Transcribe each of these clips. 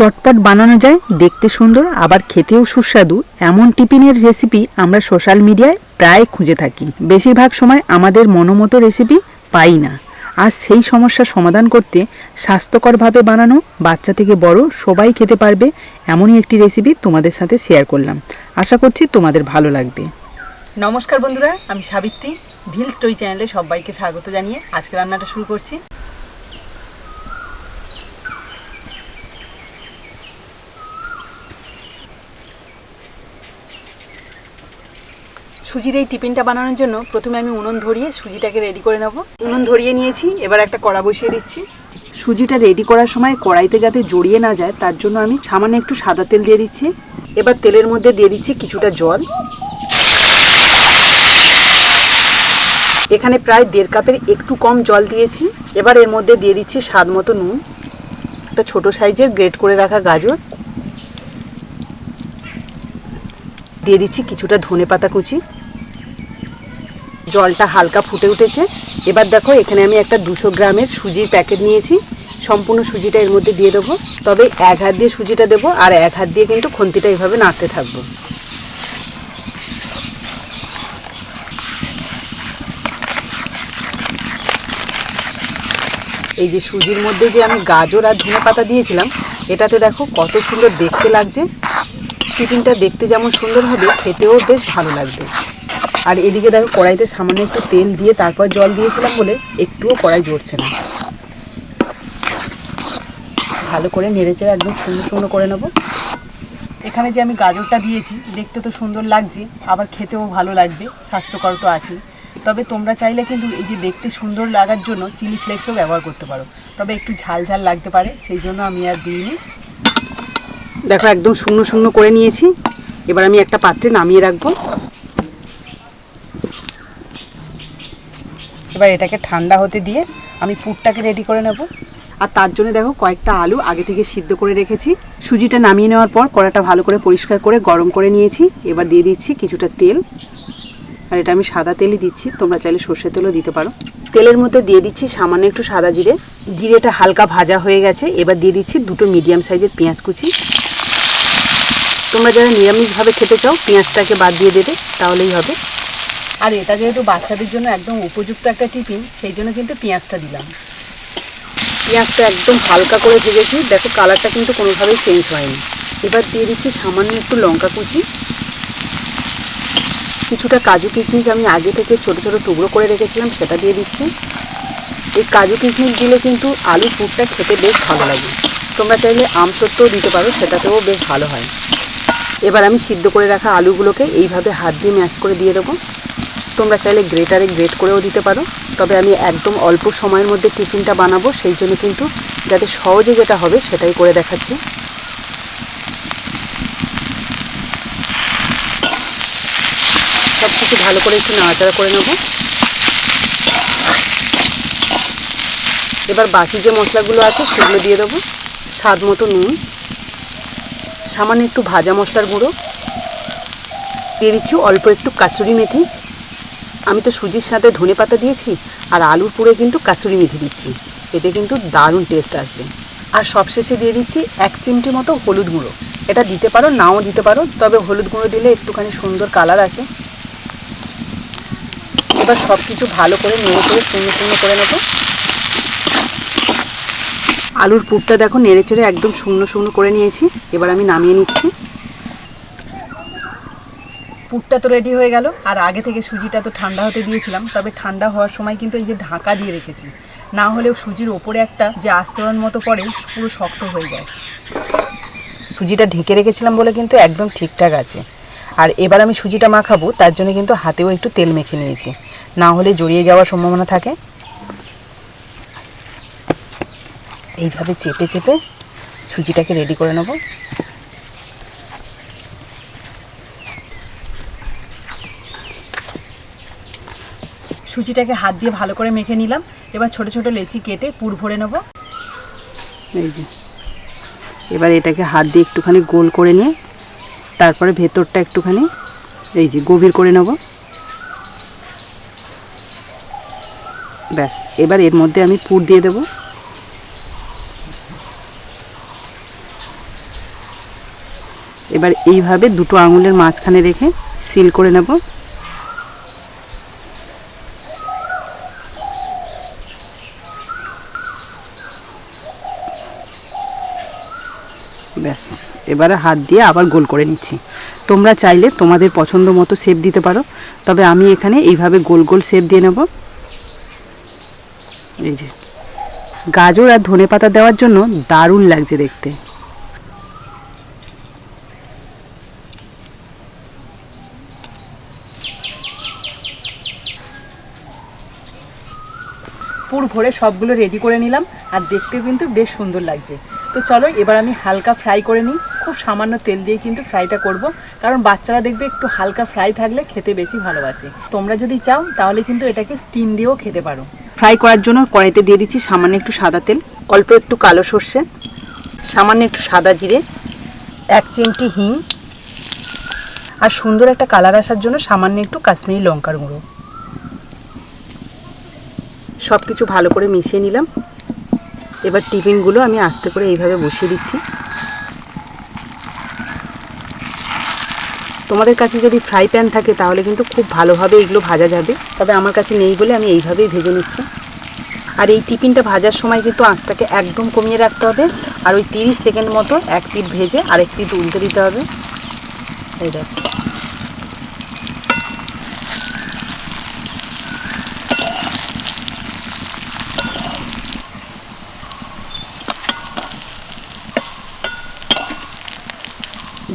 চটপট বানানো যায়, দেখতে সুন্দর, আবার খেতেও সুস্বাদু। এমন টিফিনের রেসিপি আমরা সোশ্যাল মিডিয়ায় প্রায় খুঁজে থাকি। বেশিরভাগ সময় আমাদের মনোমতো রেসিপি পাই না। আর সেই সমস্যার সমাধান করতে স্বাস্থ্যকরভাবে বানানো, বাচ্চা থেকে বড়, সবাই খেতে পারবে, এমনই একটি রেসিপি তোমাদের সাথে শেয়ার করলাম। আশা করছি তোমাদের ভালো লাগবে। নমস্কার বন্ধুরা, আমি সাবিত্রী ভিল স্টোরি চ্যানেলে সবাইকে স্বাগত জানিয়ে আজকে রান্নাটা শুরু করছি। সুজির এই টিফিনটা বানানোর জন্য প্রথমে আমি উনুন ধরিয়ে সুজিটাকে রেডি করে নেব। উনুন ধরিয়ে নিয়েছি, এবার একটা কড়া বসিয়ে দিচ্ছি। সুজিটা রেডি করার সময় কড়াইতে যাতে জড়িয়ে না যায়, তার জন্য আমি সামান্য একটু সাদা তেল দিয়ে দিচ্ছি। এবার তেলের মধ্যে দিয়ে দিচ্ছি কিছুটা জল। এখানে প্রায় দেড় কাপের একটু কম জল দিয়েছি। এবার এর মধ্যে দিয়ে দিচ্ছি স্বাদ মতো নুন। একটা ছোট সাইজের গ্রেট করে রাখা গাজর। দিয়ে দিচ্ছি কিছুটা ধনে পাতা কুচি। জলটা হালকা ফুটে উঠেছে। এবার দেখো, এখানে আমি একটা দুশো গ্রামের সুজির প্যাকেট নিয়েছি। সম্পূর্ণ সুজিটা এর মধ্যে দিয়ে দেবো। তবে এক হাত দিয়ে সুজিটা দেবো, আর এক হাত দিয়ে কিন্তু খন্তিটা এভাবে নাড়তে থাকব। এই যে সুজির মধ্যে যে আমি গাজর আর ধনে পাতা দিয়েছিলাম, এটাতে দেখো কত সুন্দর দেখতে লাগছে। টিফিনটা দেখতে যেমন সুন্দর হবে, খেতেও বেশ ভালো লাগবে। আর এদিকে দেখো কড়াইতে সামান্য একটু তেল দিয়ে তারপর জল দিয়েছিলাম বলে একটুও কড়াই জড়ছে না। ভালো করে নেড়েচেড়ে একদম সুন্দর সুন্দর করে নেব। এখানে যে আমি গাজরটা দিয়েছি, দেখতে তো সুন্দর লাগছে, আবার খেতেও ভালো লাগবে, স্বাস্থ্যকর তো আছে তবে তোমরা চাইলে কিন্তু এই যে দেখতে সুন্দর লাগার জন্য চিলি ফ্লেক্সও ব্যবহার করতে পারো। তবে একটু ঝাল ঝাল লাগতে পারে, সেই জন্য আমি আর দিইনি। দেখো একদম শূন্য শূন্য করে নিয়েছি। এবার আমি একটা পাত্রে নামিয়ে রাখব। এবার এটাকে ঠান্ডা হতে দিয়ে আমি পুরটাকে রেডি করে নেব। আর তার জন্য দেখো কয়েকটা আলু আগে থেকে সিদ্ধ করে রেখেছি। সুজিটা নামিয়ে নেওয়ার পর কড়াটা ভালো করে পরিষ্কার করে গরম করে নিয়েছি। এবার দিয়ে দিচ্ছি কিছুটা তেল। আর এটা আমি সাদা তেলই দিচ্ছি, তোমরা চাইলে সর্ষের তেলও দিতে পারো। তেলের মধ্যে দিয়ে দিচ্ছি সামান্য একটু সাদা জিরে। জিরেটা হালকা ভাজা হয়ে গেছে, এবার দিয়ে দিচ্ছি দুটো মিডিয়াম সাইজের পেঁয়াজ কুচি। তোমরা যারা নিরামিষভাবে খেতে চাও, পেঁয়াজটাকে বাদ দিয়ে দেবে, তাহলেই হবে। আর এটা যেহেতু বাচ্চাদের জন্য একদম উপযুক্ত একটা টিফিন, সেই জন্য কিন্তু পেঁয়াজটা দিলাম। পেঁয়াজটা একদম হালকা করে ভেজেছি। দেখো, কালারটা কিন্তু কোনোভাবেই চেঞ্জ হয়নি। এবার দিয়ে দিচ্ছি সামান্য একটু লঙ্কা কুচি। কিছুটা কাজু কিশমিশ আমি আগে থেকে ছোট ছোট টুকরো করে রেখেছিলাম, সেটা দিয়ে দিচ্ছি। এই কাজু কিশমিশ দিলে কিন্তু আলু পুরটা খেতে বেশ ভালো লাগে। তোমরা চাইলে আম সত্যও দিতে পারো, সেটাতেও বেশ ভালো হয়। এবার আমি সিদ্ধ করে রাখা আলুগুলোকে এইভাবে হাত দিয়ে ম্যাশ করে দিয়ে দেবো। তোমরা চাইলে গ্রেটারে গ্রেট করেও দিতে পারো। তবে আমি একদম অল্প সময়ের মধ্যে টিফিনটা বানাবো, সেই জন্য কিন্তু যাতে সহজে যেটা হবে সেটাই করে দেখাচ্ছি। সব কিছু ভালো করে একটু নাড়াচাড়া করে নেব। এবার বাকি যে মশলাগুলো আছে সেগুলো দিয়ে দেবো। স্বাদ মতো নুন। সামান্য একটু ভাজা মশলার গুঁড়ো। দিয়ে দিচ্ছি অল্প একটু কাসুরি মেথি। আমি তো সুজির সাথে ধনে পাতা দিয়েছি, আর আলুর পুরে কিন্তু কাসুরি মেথি দিচ্ছি। এতে কিন্তু দারুণ টেস্ট আসবে। আর সবশেষে দিয়ে দিচ্ছি এক চিমটি মতো হলুদ গুঁড়ো। এটা দিতে পারো, নাও দিতে পারো, তবে হলুদ গুঁড়ো দিলে একটুখানি সুন্দর কালার আসে। এবার সব কিছু ভালো করে নেড়ে করে শূন্য শূন্য করে নেব। আলুর পুরটা দেখো নেড়ে চেড়ে একদম শূন্য শূন্য করে নিয়েছি। এবার আমি নামিয়ে নিচ্ছি। পুরটা তো রেডি হয়ে গেল। আর আগে থেকে সুজিটা তো ঠান্ডা হতে দিয়েছিলাম, তবে ঠান্ডা হওয়ার সময় কিন্তু এই যে ঢাকা দিয়ে রেখেছি। না হলেও সুজির ওপরে একটা যে আস্তরণ মতো পড়ে, পুরো শক্ত হয়ে যায়। সুজিটা ঢেকে রেখেছিলাম বলে কিন্তু একদম ঠিকঠাক আছে। আর এবার আমি সুজিটা মাখাবো, তার জন্য কিন্তু হাতেও একটু তেল মেখে নিয়েছি। না হলে জড়িয়ে যাওয়ার সম্ভাবনা থাকে। এইভাবে চেপে চেপে সুজিটাকে রেডি করে নেব। সুজিটাকে হাত দিয়ে ভালো করে মেখে নিলাম। এবার ছোট ছোট লেচি কেটে পুর ভরে নেব। এই যে। এবার এটাকে হাত দিয়ে একটুখানি গোল করে নিয়ে, তারপরে ভেতরটা একটুখানি, এই যে গভীর করে নেব। ব্যাস, এবার এর মধ্যে আমি পুর দিয়ে দেবো। এবার এইভাবে দুটো আঙুলের মাঝখানে রেখে সিল করে নেব। ব্যাস। এবারে হাত দিয়ে আবার গোল করে নিচ্ছি। তোমরা চাইলে তোমাদের পছন্দ মতো শেপ দিতে পারো। তবে আমি এখানে এইভাবে গোল গোল শেপ দিয়ে নেব। এই যে। গাজর আর ধনেপাতা দেওয়ার জন্য দারুণ লাগছে দেখতে। পুর ভরে সবগুলো রেডি করে নিলাম। আর দেখতেও কিন্তু বেশ সুন্দর লাগছে। তো চলো, এবার আমি হালকা ফ্রাই করে নিই। খুব সামান্য তেল দিয়ে কিন্তু ফ্রাইটা করব, কারণ বাচ্চারা দেখবে একটু হালকা ফ্রাই থাকলে খেতে বেশি ভালোবাসে। তোমরা যদি চাও, তাহলে কিন্তু এটাকে স্টিম দিয়েও খেতে পারো। ফ্রাই করার জন্য কড়াইতে দিয়ে দিচ্ছি সামান্য একটু সাদা তেল, অল্প একটু কালো সর্ষে, সামান্য একটু সাদা জিরে, এক চিমটি হিং, আর সুন্দর একটা কালার আসার জন্য সামান্য একটু কাশ্মীরি লঙ্কার গুঁড়ো। সব কিছু ভালো করে মিশিয়ে নিলাম। এবার টিফিনগুলো আমি আস্তে করে এইভাবে বসিয়ে দিচ্ছি। তোমাদের কাছে যদি ফ্রাই প্যান থাকে তাহলে কিন্তু খুব ভালোভাবে এগুলো ভাজা যাবে, তবে আমার কাছে নেই বলে আমি এইভাবেই ভেজে নিচ্ছি। আর এই টিফিনটা ভাজার সময় কিন্তু আঁচটাকে একদম কমিয়ে রাখতে হবে, আর ওই তিরিশ সেকেন্ড মতো এক পিট ভেজে আরেক পিট উল্টে দিতে হবে। এই দেখো।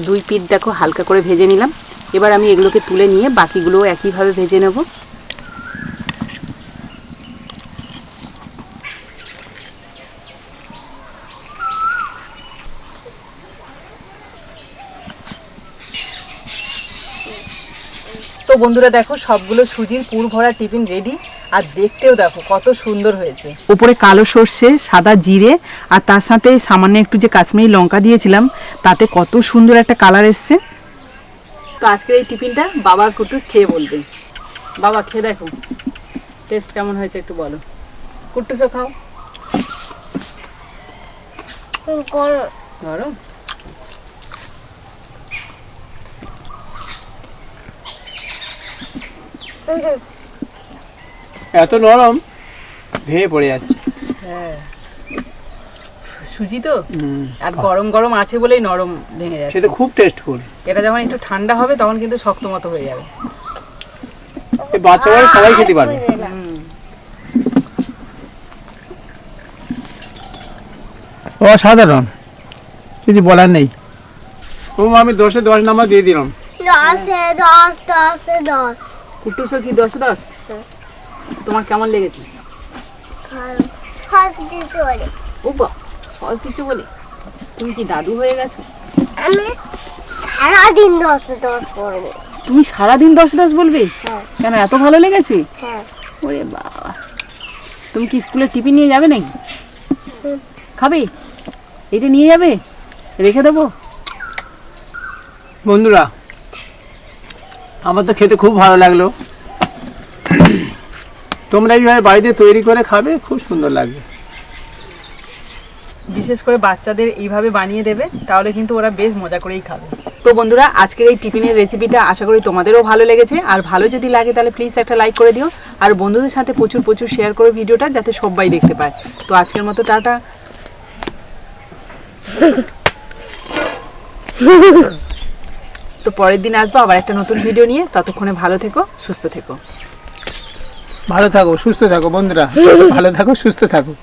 দুই পিঠ দেখো হালকা করে ভেজে নিলাম। এবার আমি এগুলোকে তুলে নিয়ে বাকিগুলোও একইভাবে ভেজে নেব। তো বন্ধুরা দেখো সবগুলো সুজির পুর ভরা টিফিন রেডি। আর দেখতেও দেখো কত সুন্দর হয়েছে। উপরে কালো সর্ষে সাদা জিরে আর তার সাথে সামান্য একটু যে কাশ্মীরি লঙ্কা দিয়েছিলাম তাতে কত সুন্দর একটা কালার এসছে। তো আজকের এই টিফিনটা বাবার কুটুস খেয়ে বলবে। বাবা খেয়ে দেখো। টেস্ট কেমন হয়েছে একটু বলো। কুটুসও খাও। ধরো। এত নরম ভেঙে পড়ে যাচ্ছে। হ্যাঁ। সুজি তো? আর গরম গরম আছে বলেই নরম ভেঙে যাচ্ছে। সেটা খুব টেস্টফুল এটা যখন একটু ঠান্ডা হবে তখন কিন্তু শক্ত মতো হয়ে যাবে। এই বাচ্চা সবাই খেতে পারবে। অসাধারণ। কিছু বলার নেই। ও আমি দশে দশ নাম্বার দিয়ে দিলাম। দশে দশ দশে দশ। কুটুসও কি দশ দশ? তোমার কেমন লেগেছে? সস দিতে পারে ও বা সস কিছু বলে? তুমি কি দাদু হয়ে গেছো? আমি সারাদিন দশে দশ পড়ব তুমি সারাদিন দশ দশ বলবে? হ্যাঁ। কেন এত ভালো লেগেছে? হ্যাঁ। ওরে বাবা। তুমি কি স্কুলে টিফিন নিয়ে যাবে নাকি। খাবে? এটা নিয়ে যাবে? রেখে দেবো? বন্ধুরা আমার তো খেতে খুব ভালো লাগল। তোমরা এইভাবে বাড়িতে তৈরি করে খাবে খুব সুন্দর লাগবে। বিশেষ করে বাচ্চাদের এইভাবে বানিয়ে দেবে তাহলে কিন্তু ওরা বেশ মজা করেই খাবে। তো বন্ধুরা আজকের এই টিফিনের রেসিপিটা আশা করি তোমাদেরও ভালো লেগেছে। আর ভালো যদি লাগে তাহলে প্লিজ একটা লাইক করে দিও। আর বন্ধুদের সাথে প্রচুর প্রচুর শেয়ার করো ভিডিওটা যাতে সবাই দেখতে পায়। তো আজকের মতো টাটা। তো পরের দিন আসব আবার একটা নতুন ভিডিও নিয়ে। ততক্ষণে ভালো থেকো সুস্থ থেকো। ভালো থাকো সুস্থ থাকো বন্ধুরা। ভালো থাকো সুস্থ থাকো।